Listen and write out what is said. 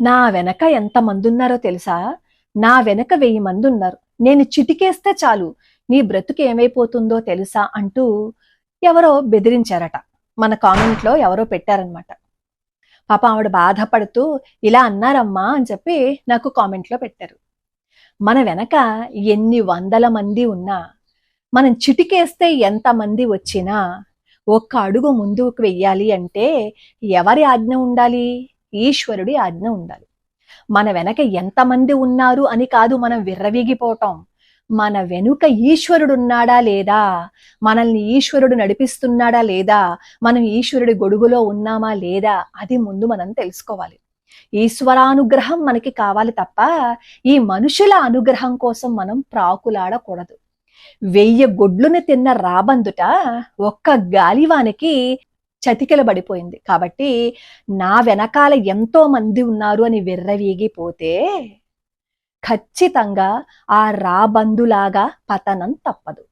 నా వెనక ఎంతమంది ఉన్నారో తెలుసా? నా వెనక వెయ్యి మంది ఉన్నారు నేను చిటికేస్తే చాలు. నీ బ్రతుకు ఏమైపోతుందో తెలుసా? అంటూ ఎవరో బెదిరించారట. మన కామెంట్లో ఎవరో పెట్టారనమాట పాప ఆవిడ బాధపడుతూ ఇలా అన్నారమ్మా అని చెప్పి నాకు కామెంట్లో పెట్టారు. మన వెనక ఎన్ని వందల మంది ఉన్నా మనం చిటికేస్తే ఎంతమంది వచ్చినా ఒక్క అడుగు ముందుకు వెయ్యాలి అంటే ఎవరి ఆజ్ఞ ఉండాలి? ఈశ్వరుడి ఆజ్ఞ ఉండాలి. మన వెనక ఎంతమంది ఉన్నారు అని కాదు మనం విర్రవీగిపోవటం. మన వెనుక ఈశ్వరుడు ఉన్నాడా లేదా? మనల్ని ఈశ్వరుడు నడిపిస్తున్నాడా లేదా? మనం ఈశ్వరుడి గొడుగులో ఉన్నామా లేదా? అది ముందు మనం తెలుసుకోవాలి. ఈశ్వరానుగ్రహం మనకి కావాలి తప్ప ఈ మనుషుల అనుగ్రహం కోసం మనం ప్రాకులాడకూడదు. వెయ్యి గొడ్లుని తిన్న రాబందుట ఒక్క గాలివానికి చతికిల పడిపోయింది కాబట్టి నా వెనకాల ఎంతో మంది ఉన్నారు అని విర్రవీగిపోతే ఖచ్చితంగా ఆ రాబందులాగా పతనం తప్పదు.